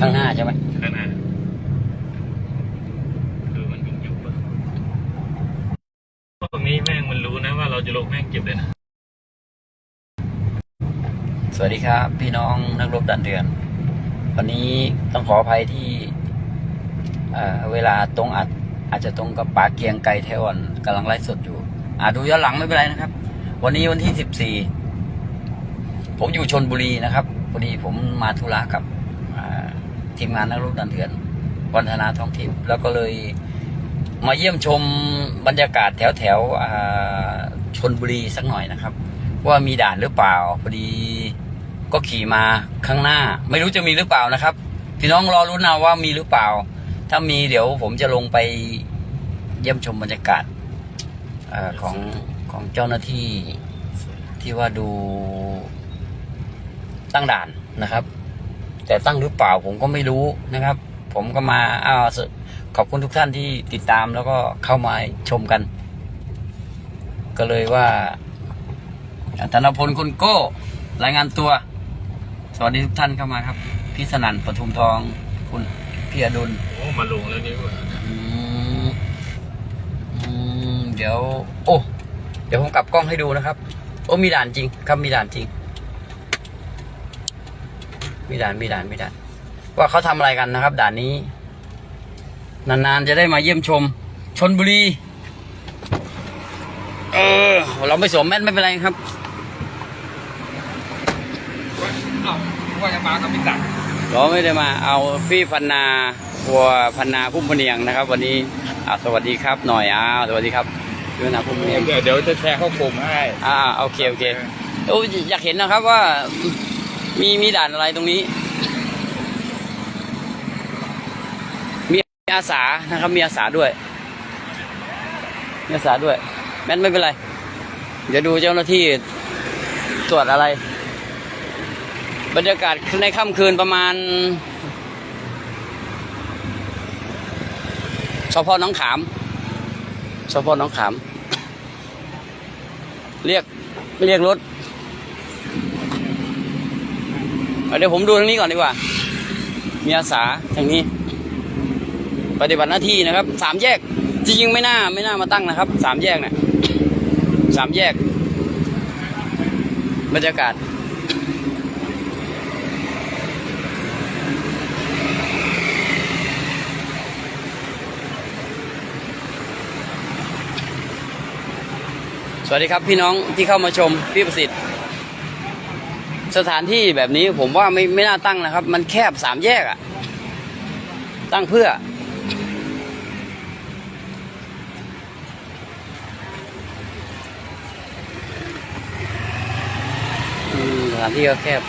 ข้างหน้าใช่ไหมข้างหน้าคือมันยุบยุบอะพวกนี้แม่งมันรู้นะว่าเราจะลงแม่งเก็บเลยนะ สวัสดีครับ พี่น้องนักรบดันเดือน วันนี้ต้องขออภัยที่เอ่อเวลาตรงอาจอาจจะตรงกับปาเกียงไกลเทวอนกำลังไลฟ์สดอยู่อ่าดูย้อนหลังไม่เป็นไรนะครับ วันนี้วันที่สิบสี่ผมอยู่ชนบุรีนะครับพอดีผมมาธุระกับอ่า ทีมงานนักรบดันเถื่อนวันธนาท้องถิ่นแล้วก็เลยมาเยี่ยมชมบรรยากาศแถวแถวชนบุรีสักหน่อยนะครับ ว่ามีด่านหรือเปล่าพอดีก็ขี่มาข้างหน้า ไม่รู้จะมีหรือเปล่านะครับ พี่น้องรอรุ้นเอาว่ามีหรือเปล่า ถ้ามีเดี๋ยวผมจะลงไปเยี่ยมชมบรรยากาศอของของเจ้าหน้าที่ที่ว่าดูตั้งด่านนะครับ แต่ตั้งหรือเปล่าผมก็ไม่รู้นะครับ ผมก็มาอ้าวขอบคุณทุกท่านที่ติดตามแล้วก็เข้ามาชมกัน ก็เลยว่าธนพลคุณโก้ รายงานตัว สวัสดีทุกท่านเข้ามาครับ พี่สนั่นปทุมทองคุณพี่อดุลโอ้มาลงแล้วนี่ว่าอืมอืมเดี๋ยว โอ้ เดี๋ยวผมกลับกล้องให้ดูนะครับ โอ้มีด่านจริง ครับมีด่านจริง มีด่านมีด่านมีด่าน ว่าเขาทำอะไรกันนะครับ ด่านนี้ นานๆจะได้มาเยี่ยมชม ชนบุรี เออ เราไม่สวมแมสไม่เป็นไรครับว่าจะมาก็ไม่ตัดเราไม่ได้มาเอาพี่พันนาวัวพันนาพุ่มพะเนียงนะครับ วันนี้อ่าสวัสดีครับหน่อยอ้าวสวัสดีครับพี่พันนาพุ่มพะเนียงเดี๋ยวเดี๋ยวจะแชร์เข้ากลุ่มให้อ่าโอเคโอเคโอ้ยอยากเห็นนะครับว่า มีมีด่านอะไรตรงนี้ มีอาสานะครับ มีอาสาด้วย มีอาสาด้วย แม้นไม่เป็นไร เดี๋ยวดูเจ้าหน้าที่ตรวจอะไร บรรยากาศในค่ำคืนประมาณสพน้องขามสพน้องขาม เรียกเรียกรถ เดี๋ยวผมดูทางนี้ก่อนดีกว่า มีอาสาทางนี้ ปฏิบัติหน้าที่นะครับ สามแยก จริงๆไม่น่าไม่น่ามาตั้งนะครับ สามแยกเนี่ยสามแยก บรรยากาศสวัสดีครับพี่น้องที่เข้ามาชมพี่ประสิทธิ์ สถานที่แบบนี้ผมว่าไม่ไม่น่าตั้งนะครับ มันแคบสามแยกอะตั้งเพื่อ สถานที่ก็แคบ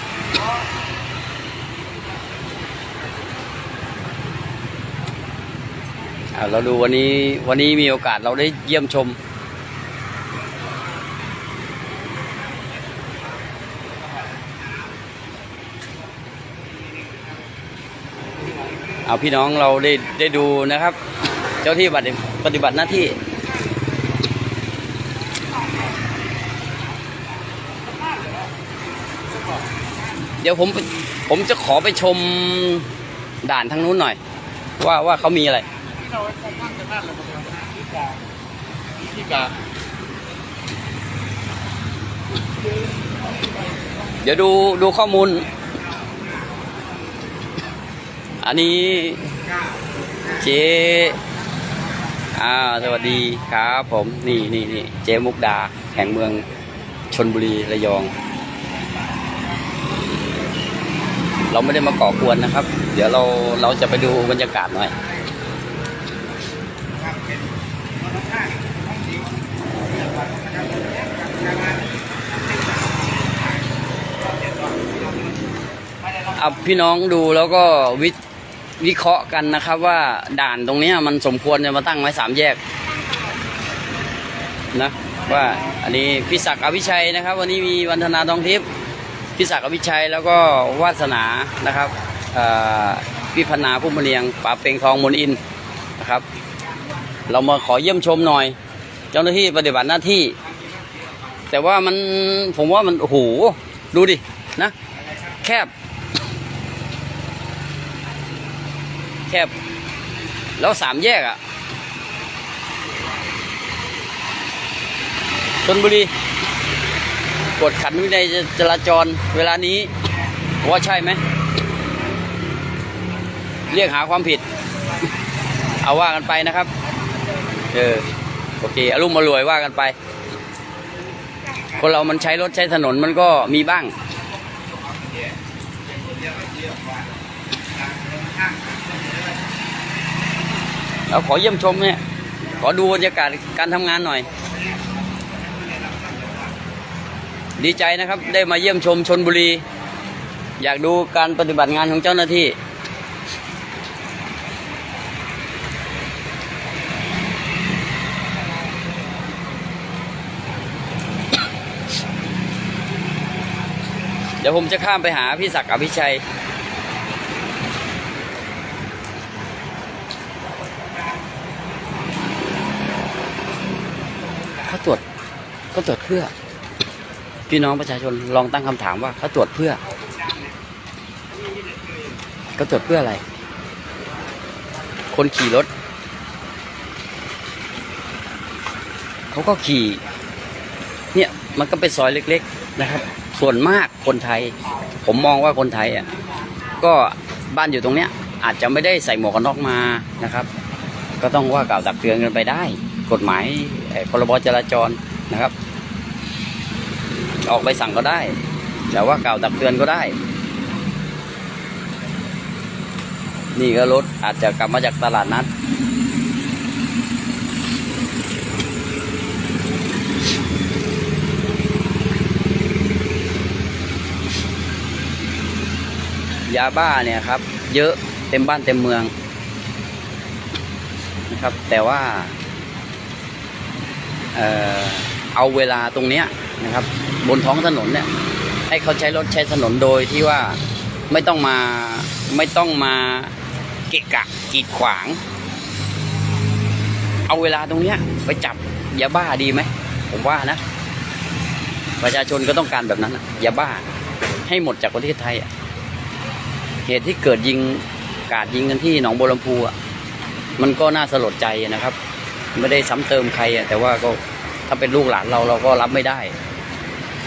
เราดูวันนี้วันนี้มีโอกาสเราได้เยี่ยมชม เอาพี่น้องเราได้ได้ดูนะครับ เจ้าที่ปฏิปฏิบัติหน้าที่ เดี๋ยวผมผมจะขอไปชมด่านทางนู้นหน่อย ว่าว่าเขามีอะไรที่เราคงมั่งจะนั่นเลยที่กาที่กาเดี๋ยวดูดูข้อมูล อันนี้เจ๊อ่าสวัสดีครับผมนี่นี่นี่เจ๊มุกดาแห่งเมืองชนบุรีระยอง เราไม่ได้มาก่อกวนนะครับ เดี๋ยวเราเราจะไปดูบรรยากาศหน่อยเอาพี่น้องดูแล้วก็วิ วิเคราะห์กันนะครับ ว่าด่านตรงนี้มันสมควรจะมาตั้งไว้สามแยกนะว่าอันนี้พี่ศักดิ์อภิชัยนะครับ วันนี้มีวันธนาทองทิพย์พี่ศักดิ์อภิชัยแล้วก็วาสนานะครับพี่พนาผู้มะเนียงป่าเปงทองมนอินนะครับ เรามาขอเยี่ยมชมหน่อย เจ้าหน้าที่ปฏิบัติหน้าที่ แต่ว่ามันผมว่ามันโอ้โหดูดินะ แคบ คบ แล้วสามแยกอะชนบุรีกดขันวินัยจราจรเวลานี้ ว่าใช่ไหม เรียกหาความผิด เอาว่ากันไปนะครับ เออ โอเคอารมณ์มารวยว่ากันไป คนเรามันใช้รถใช้ถนนมันก็มีบ้าง เราขอเยี่ยมชมเนี่ยขอดูบรรยากาศการทำงานหน่อย ดีใจนะครับได้มาเยี่ยมชมชนบุรี อยากดูการปฏิบัติงานของเจ้าหน้าที่เดี๋ยวผมจะข้ามไปหาพี่ศักดิ์อภิชัย เขาตรวจ เขาตรวจเพื่อ พี่น้องประชาชนลองตั้งคำถามว่าเขาตรวจเพื่อเขาตรวจเพื่ออะไร คนขี่รถเขาก็ขี่ เนี่ยมันก็เป็นซอยเล็ก ๆ นะครับ ส่วนมากคนไทย ผมมองว่าคนไทยอะก็บ้านอยู่ตรงเนี้ย อาจจะไม่ได้ใส่หมวกกันน็อกมานะครับ ก็ต้องว่ากล่าวตักเตือนกันไปได้ กฎหมายพรบจราจร นะครับ ออกใบสั่งก็ได้ แต่ว่ากล่าวตักเตือนก็ได้ นี่ก็รถอาจจะกลับมาจากตลาดนัดยาบ้าเนี่ยครับ เยอะเต็มบ้านเต็มเมืองนะครับ แต่ว่าเอ่อ เอาเวลาตรงเนี้ยนะครับ บนท้องถนนเนี่ย ให้เขาใช้รถใช้ถนนโดยที่ว่าไม่ต้องมาไม่ต้องมาเกะกะกีดขวาง เอาเวลาตรงเนี้ย ไปจับยาบ้าดีไหมผมว่านะ ประชาชนก็ต้องการแบบนั้นอะยาบ้า ให้หมดจากประเทศไทยอะเหตุที่เกิดยิงกราดยิงกันที่หนองบัวลำพูอะมันก็น่าสลดใจนะครับ ไม่ได้ซ้ำเติมใครอะแต่ว่าก็ ถ้าเป็นลูกหลานเราเราก็รับไม่ได้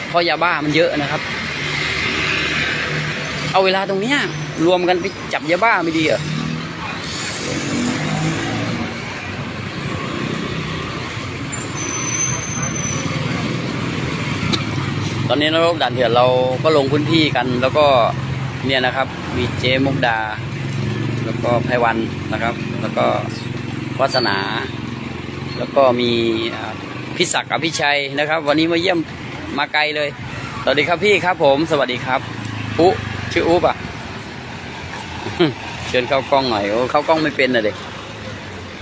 เพราะยาบ้ามันเยอะนะครับ เอาเวลาตรงเนี้ย รวมกันไปจับยาบ้าไม่ดีเหรอตอนนี้นรกด่านเถื่อนเราก็ลงพื้นที่กัน แล้วก็เนี่ยนะครับ มีเจมุกดา แล้วก็ไพวันนะครับ แล้วก็วัสนา แล้วก็มี พิศักดิ์อภิชัยนะครับ วันนี้มาเยี่ยมมาไกลเลย สวัสดีครับพี่ครับผม สวัสดีครับอุชื่ออุ๊บอะเชิญเข้ากล้องหน่อยโอ้เข้ากล้องไม่เป็นนะเด็ก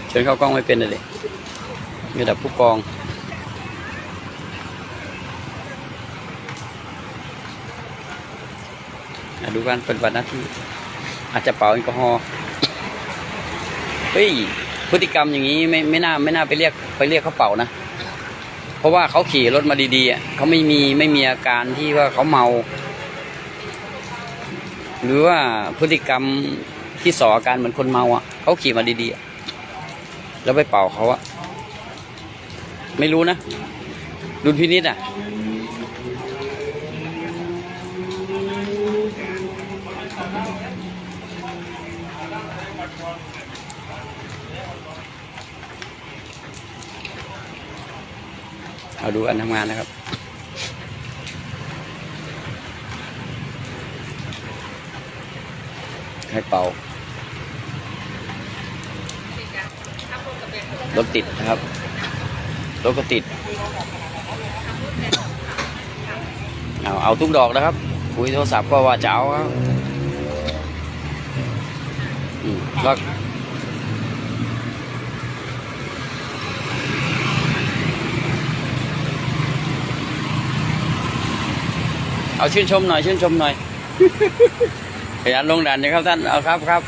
เชิญเข้ากล้องไม่เป็นนะเด็กมีแต่ผู้กองดูการปฏิบัติหน้าที่ อาจจะเป่าแอลกอฮอล์เฮ้ยพฤติกรรมอย่างนี้ไม่ไม่น่าไม่น่าไปเรียกไปเรียกเขาเป่านะ ราะว่าเขาขี่รถมาดีๆเขาไม่มีไม่มีอาการที่ว่าเขาเมา หรือว่าพฤติกรรมที่สออาการเหมือนคนเมาอะเขาขี่มาดีๆแล้วไปเป่าเขาอะไม่รู้นะดุลพินิษอะ เอาดูการทำงานนะครับให้เป่ารถติดนะครับ รถก็ติด เอา เอาทุกดอกนะครับ คุยโทรศัพท์ก็ว่าจะเอาครับอืมก็ เอาชื่นชมหน่อยชื่นชมหน่อยขยันลงดันนะครับท่านเอาครับครับ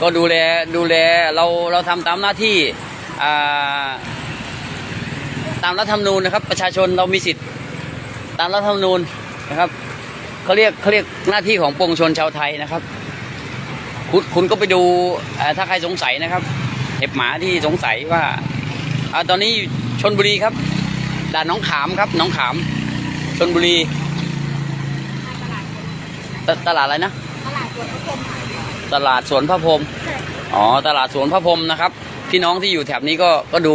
ก็ดูแลดูแลเราเราทำตามหน้าที่อ่าตามรัฐธรรมนูญนะครับ ประชาชนเรามีสิทธิ์ ตามรัฐธรรมนูญนะครับเขาเรียกเขาเรียกหน้าที่ของปวงชนชาวไทยนะครับ คุณคุณก็ไปดูเอ่อถ้าใครสงสัยนะครับเห็บหมาที่สงสัยว่าอาตอนนี้อยู่ชนบุรีครับด่านหน้องขามครับหน้องขามชนบุรี ตตลาดอะไรนะ ตลาดสวนพระพรหมค่ะตลาดสวนพระพรหมอ๋อ ตลาดสวนพระพรหมนะครับ พี่น้องที่อยู่แถบนี้ก็ก็ดู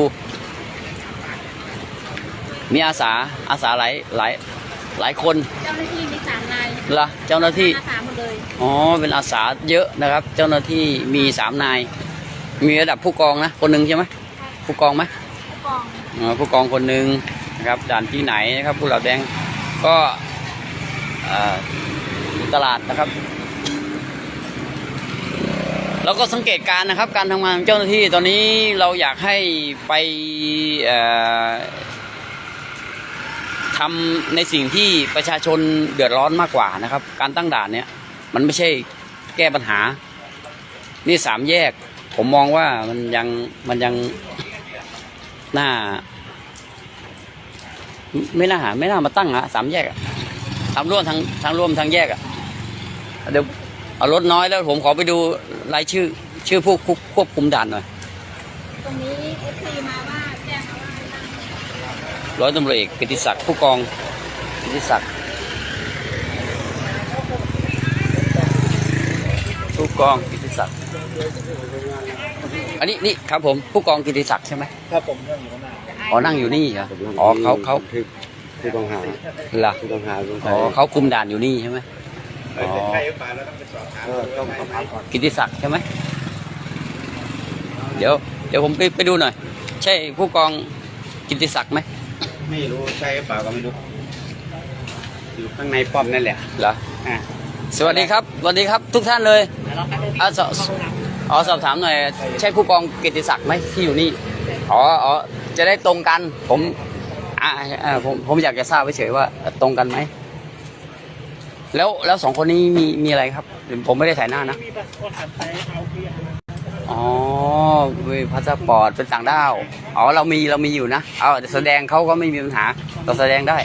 มีอาสาอาสาหลายหลายหลายคนเจ้าหน้าที่มีสามนายละเจ้าหน้าที่อาสาหมดเลยอ๋อเป็นอาสาเยอะนะครับ เจ้าหน้าที่มีสามนาย มีระดับผู้กองนะคนหนึ่งใช่ไหมผู้กองไหมผู้กองอ๋อผู้กองคนหนึ่งนะครับด่านที่ไหนนะครับผู้เหล่าแดงก็เอ่อ ตลาดนะครับเราก็สังเกตการนะครับ การทำงานของเจ้าหน้าที่ตอนนี้เราอยากให้ไปเอ่อทำในสิ่งที่ประชาชนเดือดร้อนมากกว่านะครับ การตั้งด่านเนี่ย มันไม่ใช่แก้ปัญหา นี่สามแยก ผมมองว่ามันยังมันยังน่าไม่น่าหาไม่น่ามาตั้งอะสามแยกอะทางร่วมทางทางร่วมทางแยกอะ เดี๋ยวเอารถน้อยแล้วผมขอไปดูรายชื่อ ชื่อผู้ควบควบคุมด่านหน่อย ตรงนี้เอฟซีมาว่าแจ้งมาว่าให้ตั้งร้อยตำรวจเอกกิติศักดิ์ผู้กองกิติศักดิ์ผู้กองกิติศักดิ์อันนี้นี่ครับผมผู้กองกิติศักดิ์ใช่ไหมครับผมนั่งอยู่ข้างหน้าอ๋อนั่งอยู่นี่เหรออ๋อเขาเขาที่ที่ต้องหาเหรอที่ต้องหาสงสัอ๋อยเขาคุมด่านอยู่นี่ใช่ไหม อ๋อเออต้องสอบถามก่อนกิติศักดิ์ใช่ไหมเดี๋ยวเดี๋ยวผมไปไปดูหน่อย ใช่ผู้กองกิติศักดิ์ไหมไม่รู้ใช่หรือเปล่าก็ไม่รู้อยู่ข้างในป้อมนั่นแหละเหรออ่าสวัสดีครับสวัสดีครับ ทุกท่านเลยอะสอบอ๋อสอบถามหน่อย ใช่ผู้กองกิติศักดิ์ไหมที่อยู่นี่อ๋ออ๋อจะได้ตรงกันผมอ่าอ่าผมผมอยากจะทราบเฉยๆว่าตรงกันไหม แล้วแล้วสองคนนี้มีมีอะไรครับ ผมไม่ได้ถ่ายหน้านะอ๋อมีพาสปอร์ตเป็นต่างด้าวอ๋อเรามีเรามีอยู่นะเอาแสดงเขาก็ไม่มีปัญหา เราแสดงได้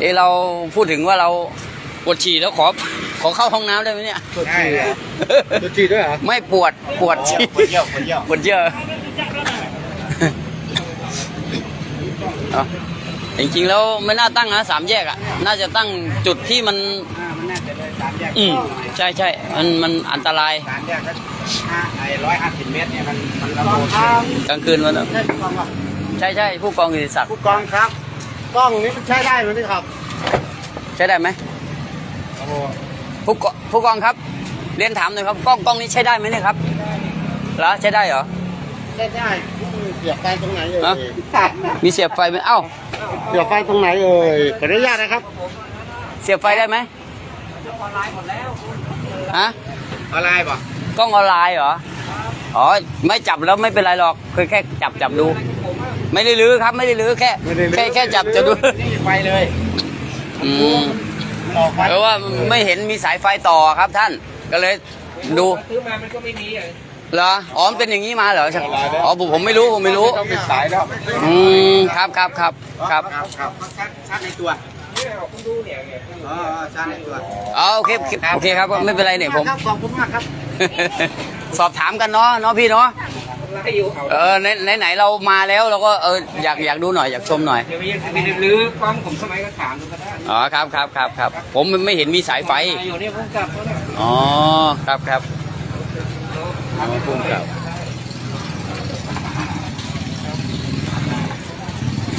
เอะเราพูดถึงว่าเราปวดฉี่แล้วขอขอเข้าห้องน้ำได้ไหมเนี่ยตัวจีเหรอตัวจีด้วยเหรอไม่ปวดปวดฉี่ปวดเยี่ยวปวดเยี่ยวปวดเยอะ เอาจริงๆแล้วไม่น่าตั้งนะสามแยกอะ น่าจะตั้งจุดที่มัน อ่ามันน่าจะเลยสามแยกอืม ใช่ใช่มันมันอันตรายสามแยกก็ห้าไอ้ร้อยห้าสิบเมตรเนี่ยมันมันระโบดกลางคืนมันอะใช่ผู้กองครับใช่ใช่ผู้กองกิติศักดิ์ผู้กองครับกล้องนี้มันใช้ได้ไหมนี่ครับใช้ได้ไหมโอ้โหผู้กองผู้กองครับ เรียนถามหน่อยครับกล้องกล้องนี้ใช้ได้ไหมเนี่ยครับเหรอใช้ได้เหรอ ใช้ได้ เสียบไฟตรงไหนเอ่ยฮะ มีเสียบไฟไหมเอ้า เสียบไฟตรงไหนเอ่ยขออนุญาตนะครับเสียบไฟได้ไหมฮะ อะไรป่ะกล้องออนไลน์เหรอ อ๋อ ไม่จับแล้วไม่เป็นไรหรอกเคยแค่จับจับดู ไม่ได้ลื้อครับไม่ได้ลื้อแค่แค่แค่จับจะดูนี่ไฟเลยอืมต่อไฟเพราะว่าไม่เห็นมีสายไฟต่อครับท่าน ก็เลยดู ซื้อมามันก็ไม่มีอะ เหรออ๋อมันเป็นอย่างนี้มาเหรออ๋อผมผมไม่รู้ผมไม่รู้ต้องปิดสายแล้วอืมครับครับครับครับครับครับชาร์จชาร์จในตัวเนี่ยคุณดูเนี่ยเนี่ยอ๋อชาร์จในตัวอ๋อโอเคโอเคโอเคครับไม่เป็นไรเนี่ยผมครับขอบคุณมากครับสอบถามกันเนาะเนาะพี่เนาะไล่อยู่เอาเออไหนไหนไหนเรามาแล้วเราก็เอออยากอยากดูหน่อยอยากชมหน่อยเดี๋ยวไปยังไปรื้อกล้องผมสมัยก็ถามดูก็ได้อ๋อครับครับครับครับผมไม่เห็นมีสายไฟอยู่เนี่ยผมกลับแล้วเนี่ยอ๋อครับครับ ผมครับ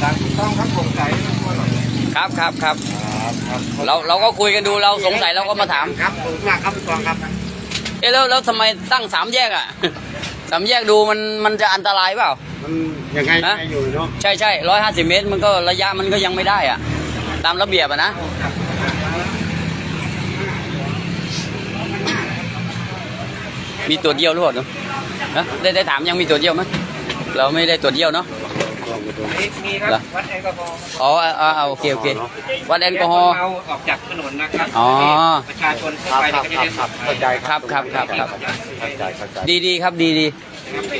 ตามถูกต้องครับผมใส่ตัวหน่อยครับครับครับเราเราก็คุยกันดูเราสงสัยเราก็มาถามครับขอบคุณมากครับผู้กองครับเอ๊ะแล้วแล้วทำไมตั้งสามแยกอะสามแยกดูมันมันจะอันตรายเปล่ามันยังไงฮะยังไงอยู่เนาะใช่ใช่ร้อยห้าสิบเมตรมันก็ระยะมันก็ยังไม่ได้อะ ตามระเบียบอะนะ มีตัวเดียวหรือเปล่าเนอะฮะได้ได้ถามยังมีตัวเดียวไหมเราไม่ได้ตัวเดียวเนาะมีมีครับเหรอวัดแอลกอฮอล์ครับอ๋ออ่าอ่าโอเคโอเควัดแอลกอฮอล์เมาออกจากถนนนะครับอ๋อประชาชนเข้าไปเนี่ยก็จะได้เข้าใจครับครับครับครับเข้าใจเข้าใจดีดีครับดีดี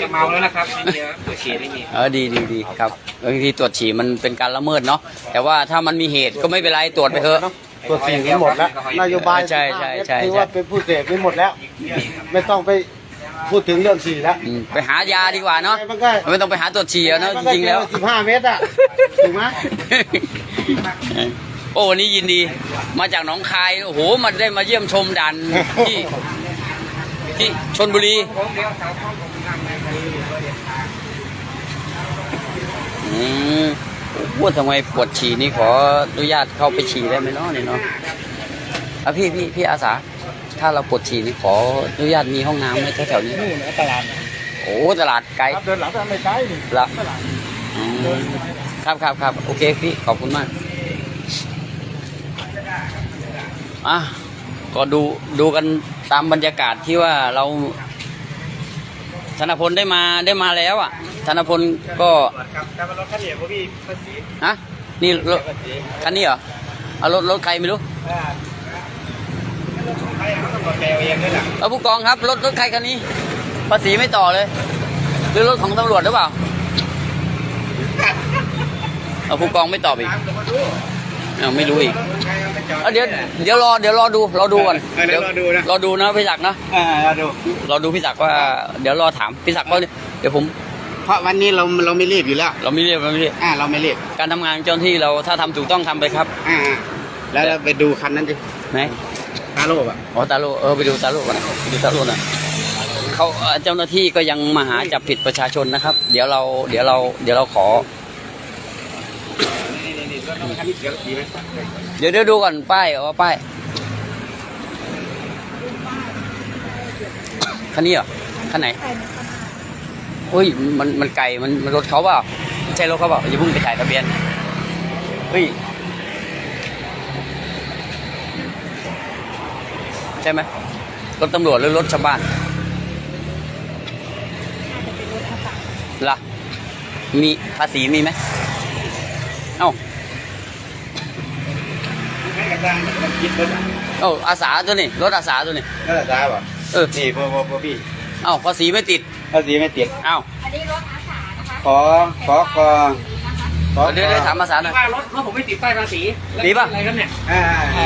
จะเมาแล้วนะครับไม่มีแล้วตัวฉี่ไม่มีเออดีดีดีครับบางทีตรวจฉี่มันเป็นการละเมิดเนาะแต่ว่าถ้ามันมีเหตุก็ไม่เป็นไรตรวจไปเถอะ ตัวสี่นี้หมดแล้วนโยบายใช่ใช่ใช่ที่ว่าเป็นผู้เสพนี่หมดแล้ว ไม่ต้องไปพูดถึงเรื่องฉี่แล้วอืมไปหายาดีกว่าเนาะมันก็ไม่ต้องไปหาตรวจฉี่อะเนาะจริงๆแล้ว สิบห้าเมตรอะถูกไหม โอ้วันนี้ยินดี มาจากหนองคายโอ้โหมาได้มาเยี่ยมชมด่านที่ ที่ชนบุรีอืม ว่าทำไมปวดฉี่นี่ขออนุญาตเข้าไปฉี่ได้ไหมเนาะเนี่ยเนาะอะพี่พี่พี่อาสา ถ้าเราปวดฉี่นี่ขออนุญาตมีห้องน้ำไหมแถวๆนี้ นู่นตลาดโอ้ตลาดไกล ครับเดินหลังไปไม่ไกลนี่ละอืมครับครับครับโอเคพี่ขอบคุณมากอะก็ดูดูกันตามบรรยากาศที่ว่าเรา ธนพลได้มาได้มาแล้วอะ ธนพลก็ครับแต่ว่ารถคันนี้พี่ภาษีฮะนี่รถคันนี้เหรอเอารถรถใครไม่รู้เอ้าผู้กองครับรถรถใครคันนี้ ภาษีไม่ต่อเลย หรือรถของตำรวจหรือเปล่าเอาผู้กองไม่ตอบอีก เอาไม่รู้อีกใครเอาไปจอดเอาเดี๋ยวเดี๋ยวรอเดี๋ยวรอดูรอดูก่อนเออเดี๋ยวรอดูนะ รอดูนะพี่ศักดิ์นะอ่าเราดูรอดูพี่ศักดิ์ว่าเดี๋ยวรอถามพี่ศักดิ์ว่าเดี๋ยวผมเพราะวันนี้เราเราไม่รีบอยู่แล้ว เราไม่เรียกเราไม่เรียกอ่าเราไม่รีบการทำงานเจ้าหน้าที่เราถ้าทำถูกต้องทำไปครับอ่าแล้วเราไปดูคันนั้นดิไหนฮาโลบอะอ๋อตาโลเออไปดูตาโลกันนะไปดูตาโลหน่อยเขาเอ่อเจ้าหน้าที่ก็ยังมาหาจับผิดประชาชนนะครับ เดี๋ยวเราเดี๋ยวเราเดี๋ยวเราขอ นี่นี่นี่รถคันนี้เสียดีไหมเดี๋ยวเดี๋ยวดูก่อนป้ายเอาว่าป้ายคันนี้เหรอคันไหนอุ้ยมันมันไก่มันมันรถเขาเปล่าไม่ใช่รถเขาเปล่าอย่าเพิ่งไปถ่ายทะเบียนเฮ้ยใช่ไหมรถตำรวจหรือรถชาวบ้านล่ะมีภาษีมีไหมเอ้าไม่ก ระด้างมันคิดรถอะเอ้าอาสาตัวนี้รถอาสาตัวนี้นั่นแหละจ้าป่ะเออนี่พวกพวกพวกพี่เอ้าภาษีไม่ติดภาษีไม่ติดเอ้าอันนี้รถอาสานะคะขอขอกอขอ เดี๋ยวเดี๋ยวถามอาสาหน่อย ว่ารถรถผมไม่ติดป้ายภาษีมีปะ อะไรกันเนี่ยอ่า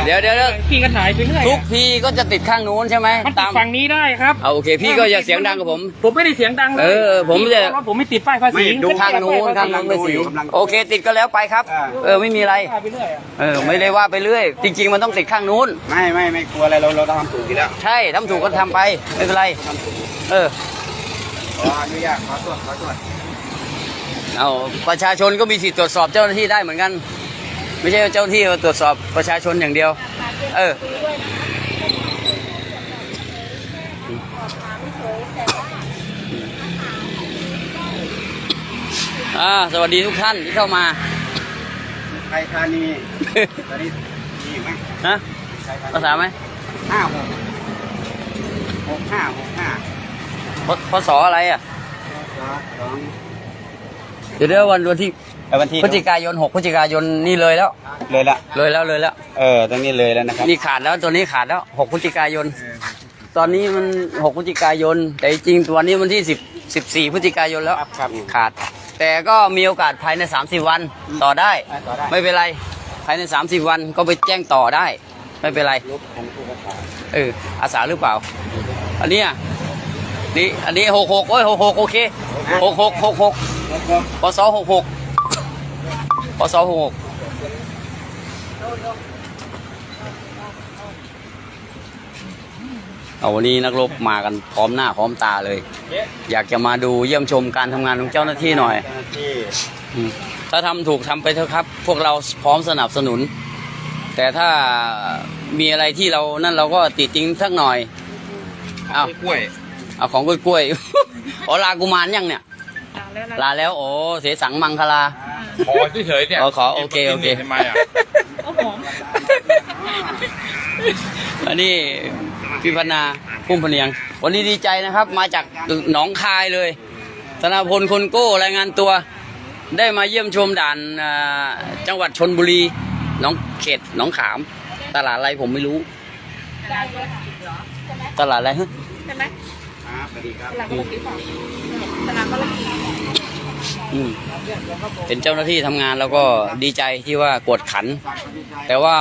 เดี๋ยวเดี๋ยวเดี๋ยวพี่ก็ถ่ายไปเรื่อยทุกทีก็จะติดข้างนู้นใช่ไหมมันติตาดมฝั่งนี้ได้ครับ เอาโอเค พี่ก็อย่าเสียงดังกับผม ผมไม่ได้เสียงดังเลยเออผมจะ รถผมไม่ติดป้ายภาษีข้างนู้นข้างนู้นไม่สีโอเค ติดก็แล้วไปครับ เออไม่มีอะไรถ่ายไปเรื่อยอะเออไม่ได้ว่าไปเรื่อย จริง ๆ มันต้องติดข้างนู้น ไม่ไม่ไม่กลัวอะไรเราเราทำถูกอยู่แล้วใช่ทำถูกก็ทำไป ไม่เป็นไร เออ ขออนุญาตขอตรวจขอตรวจ เอาประชาชนก็มีสิทธิ์ตรวจสอบเจ้าหน้าที่ได้เหมือนกัน ไม่ใช่ว่าเจ้าหน้าที่มาตรวจสอบประชาชนอย่างเดียว เอออ่าสวัสดีทุกท่านที่เข้ามาไทยธานีตอนนี้มีไหมฮะไทยธานีภาษาไหมห้าหกหกห้าหกห้าพพศอะไรอะสองสอง เดี๋ยวเดี๋ยววันวันที่เออวันที่พฤศจิกายน 6พฤศจิกายนนี่เลยแล้ว เลยละ เลยแล้วเลยแล้ว เออตรงนี้เลยแล้วนะครับนี่ขาดแล้วตัวนี้ขาดแล้ว 6พฤศจิกายน ตอนนี้มัน 6พฤศจิกายน แต่จริงๆตัวนี้วันที่10 14พฤศจิกายนแล้ว ครับครับขาด แต่ก็มีโอกาสภายใน 30 วันต่อได้ต่อได้ ไม่เป็นไร ภายใน 30 วันก็ไปแจ้งต่อได้ ไม่เป็นไรลูกของผู้ประกาศเอออาสาหรือเปล่า อันนี้อะนี่อันนี้หกหกโอ้ยหกหกโอเคหกหกหกหกแล้วก็ ปศหกหกปศหกหกเอาวันนี้นักรบมากันพร้อมหน้าพร้อมตาเลย อยากจะมาดูเยี่ยมชมการทำงานของเจ้าหน้าที่หน่อยเจ้าหน้าที่อืมถ้าทำถูกทำไปเถอะครับ พวกเราพร้อมสนับสนุน แต่ถ้ามีอะไรที่เรานั่นเราก็ติดจริงสักหน่อยเอากล้วยเอาของกล้วยๆอ๋อลากุมารยังเนี่ย ลาแล้วโอ้เสียสังมังคลา ขอเฉยๆเนี่ยอ๋อขอโอเคโอเค ทำไมอะอันนี้พี่พนาพุ่มพะเนียง วันนี้ดีใจนะครับ มาจากหนองคายเลยธนาพลคนโก้รายงานตัว ได้มาเยี่ยมชมด่านอ่าจังหวัดชนบุรีหนองเขตหนองขาม ตลาดอะไรผมไม่รู้ ตลาดอะไรฮะ ใช่ไหมฮครับสวัสดีครับตลาดก็ละกี่ข อืมเป็นเจ้าหน้าที่ทำงานแล้วก็ดีใจที่ว่ากวดขัน แต่ว่า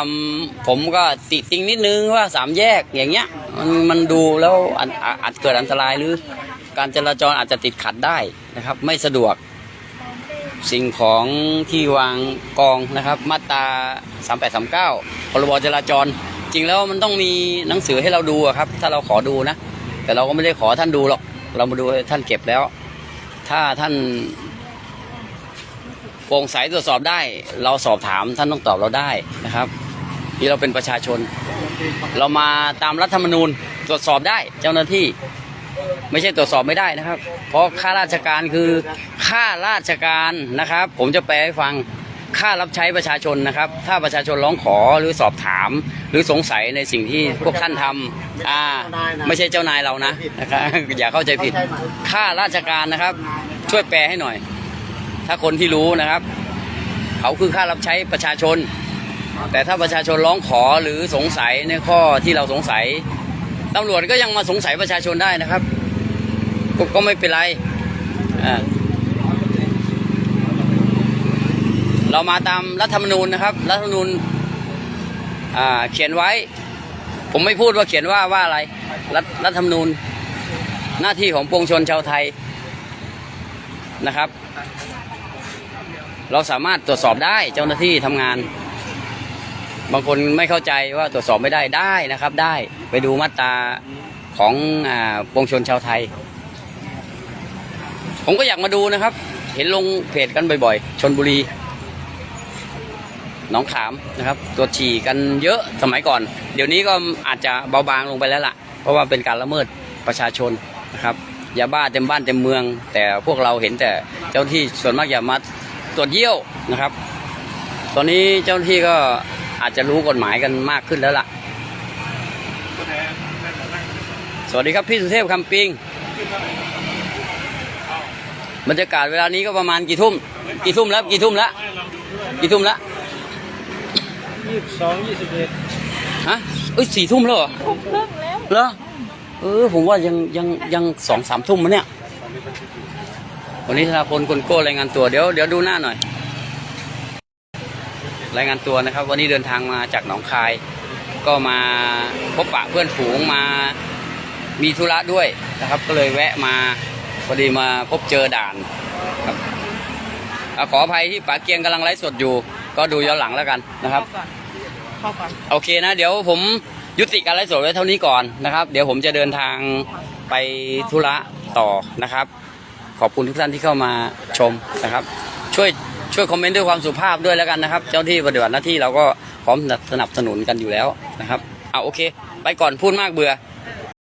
ผมก็ติดติงนิดนึงว่าสามแยกอย่างเงี้ย มันมันดูแล้วอาจอาจเกิดอันตรายหรือ การจราจรอาจจะติดขัดได้นะครับ ไม่สะดวก สิ่งของที่วางกองนะครับ มาตรา3839พรบจราจร จริงแล้วมันต้องมีหนังสือให้เราดูครับ ถ้าเราขอดูนะ แต่เราก็ไม่ได้ขอท่านดูหรอก เรามาดูท่านเก็บแล้ว ถ้าท่าน โปร่งใสตรวจสอบได้ เราสอบถามท่านต้องตอบเราได้นะครับนี่เราเป็นประชาชน เรามาตามรัฐธรรมนูญตรวจสอบได้เจ้าหน้าที่ ไม่ใช่ตรวจสอบไม่ได้นะครับ เพราะข้าราชการคือข้าราชการนะครับ ผมจะแปลให้ฟังค่ารับใช้ประชาชนนะครับ ถ้าประชาชนร้องขอหรือสอบถาม หรือสงสัยในสิ่งที่พวกท่านทำอ่า ไม่ใช่เจ้านายเรานะนะครับอย่าเข้าใจผิดข้าราชการนะครับ ช่วยแปลให้หน่อย ถ้าคนที่รู้นะครับ เขาคือค่ารับใช้ประชาชน แต่ถ้าประชาชนร้องขอหรือสงสัยในข้อที่เราสงสัยตำรวจก็ยังมาสงสัยประชาชนได้นะครับ ก็ก็ไม่เป็นไรอ่าเรามาตามรัฐธรรมนูญนะครับ รัฐธรรมนูญอ่าเขียนไว้ ผมไม่พูดว่าเขียนว่าว่าอะไร รัฐรัฐธรรมนูญหน้าที่ของปวงชนชาวไทยนะครับ เราสามารถตรวจสอบได้เจ้าหน้าที่ทำงาน บางคนไม่เข้าใจว่าตรวจสอบไม่ได้ได้นะครับ ได้ไปดูมาตราของอ่าปวงชนชาวไทย ผมก็อยากมาดูนะครับ เห็นลงเพจกันบ่อยๆชนบุรีหนองขามนะครับตรวจฉี่กันเยอะสมัยก่อน เดี๋ยวนี้ก็อาจจะเบาบางลงไปแล้วล่ะ เพราะว่าเป็นการละเมิดประชาชนนะครับยาบ้าเต็มบ้านเต็มเมือง แต่พวกเราเห็นแต่เจ้าหน้าที่ส่วนมากอย่ามา ตรวจเยี่ยวนะครับ ตอนนี้เจ้าหน้าที่ก็อาจจะรู้กฎหมายกันมากขึ้นแล้วล่ะ สวัสดีครับพี่สุเทพคำปิง บรรยากาศเวลานี้ก็ประมาณกี่ทุ่ม กี่ทุ่มแล้ว กี่ทุ่มแล้ว กี่ทุ่มแล้วยี่สิบสองยี่สิบเอ็ดฮะเอ้ยสี่ทุ่มแล้วเหรอทุ่มครึ่งแล้ว เหรอ เออผมว่ายังยังยังสองสามทุ่มมะเนี่ย วันนี้ธนาพลคนโก้รายงานตัวเดี๋ยวเดี๋ยวดูหน้าหน่อย รายงานตัวนะครับ วันนี้เดินทางมาจากหนองคาย ก็มาพบปะเพื่อนฝูงมามีธุระด้วยนะครับ ก็เลยแวะมาพอดีมาพบเจอด่านครับอะขออภัยที่ป๋าเกียงกำลังไลฟ์สดอยู่ ก็ดูย้อนหลังแล้วกันนะครับเข้าก่อนโอเคนะ เดี๋ยวผมยุติการไลฟ์สดไว้เท่านี้ก่อนนะครับ เดี๋ยวผมจะเดินทางไปธุระต่อนะครับ ขอบคุณทุกท่านที่เข้ามาชมนะครับ ช่วยช่วยคอมเมนต์ด้วยความสุภาพด้วยแล้วกันนะครับ เจ้าที่ปฏิบัติหน้าที่เราก็พร้อมสนับสนุนกันอยู่แล้วนะครับเอาโอเค ไปก่อนพูดมากเบื่อ